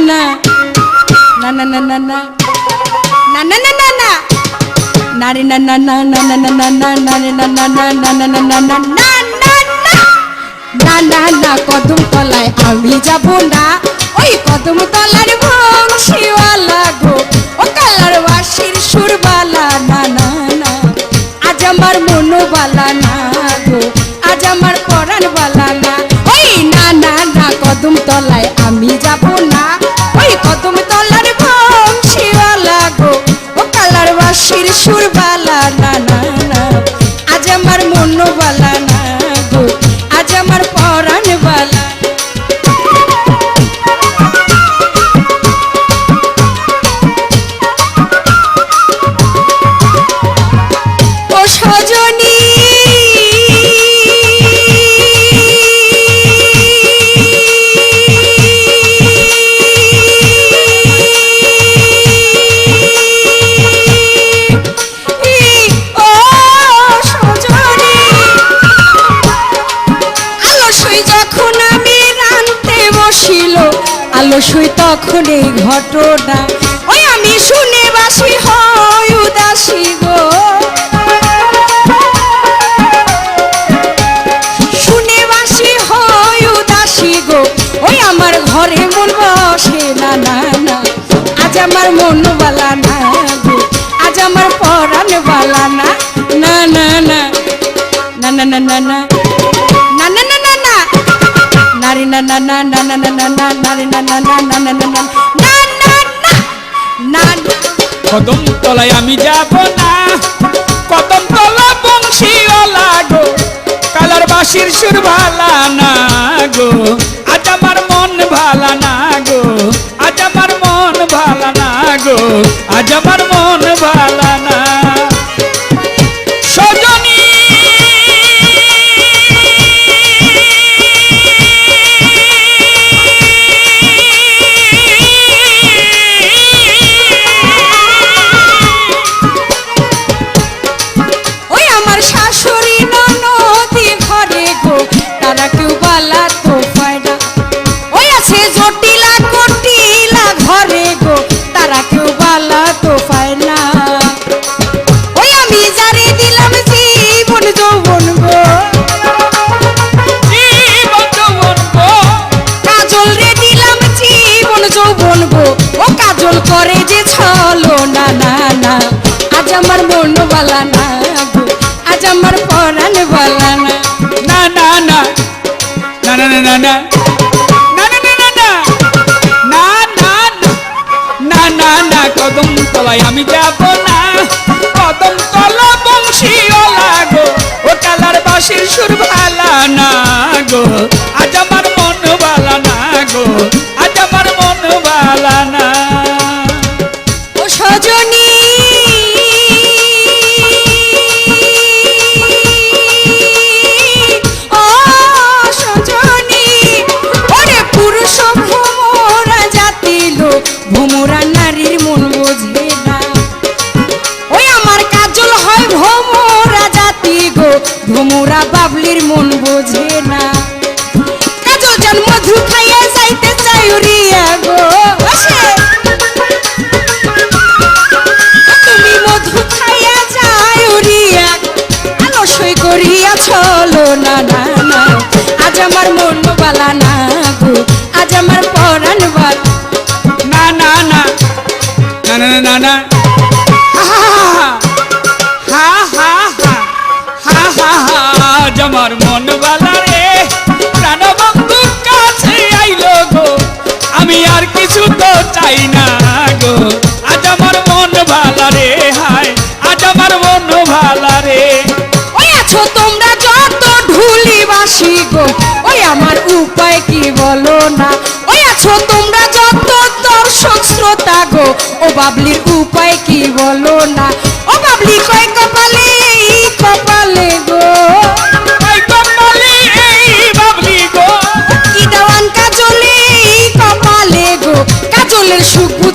না না কদম তলায় আমি যাব না ওই কদম তলার বংশীওয়ালা গো ও কালার বাসির সুরবালা না না না আজ আমার মনোবালা না গো আজ আমার পরাণ বালা না ওই না না না কদম তলায় আমি যাব আলসই তখন এই ঘটনা। ওই আমি শুনে বাসি, হয় উদাসী গো। শুনে বাসি, হয় উদাসী গো। ওই আমার ঘরে মন বসে না না না। আজ আমার মন বালা না গো। আজ আমার পরাণ বালা না না না না। না না না না না। না না না না না না না না নারী না না না না না না না না না না না কদম তলায় আমি যাব না কদম তলা বংশীওয়ালা গো কালার বাসির সুর ভালা না গো আজ আমার মন ভালা না গো আজ আমার মন ভালা না গো আজ আমার মন ভালা না না না না না না না না না কদম তলায় আমি যাব না কদম তলা বংশীওয়ালা গো ও কালার বাসির সুর ভালা না গো গো ভ্রমরা বাবলির মন বোঝে না। কাজল জান মধু খাইয়া যাইতে চাই উড়িয়া গো তুমি মধু খাইয়া যাই উড়িয়া আলসই করিয়া চলো না না না। আজ আমার মন বালা না গো। আজ আমার পরাণ বালা। না না। না না না না না। আমি আর কিছু তো না গো। আজ আমার মন ভালা রে রে। ওই আছো তোমরা যত ঢুলি গো, ওই আমার উপায় কি বলো না? ওই আছো তোমরা যত দর্শক গো, ও বাবলির উপায় কি বলো না?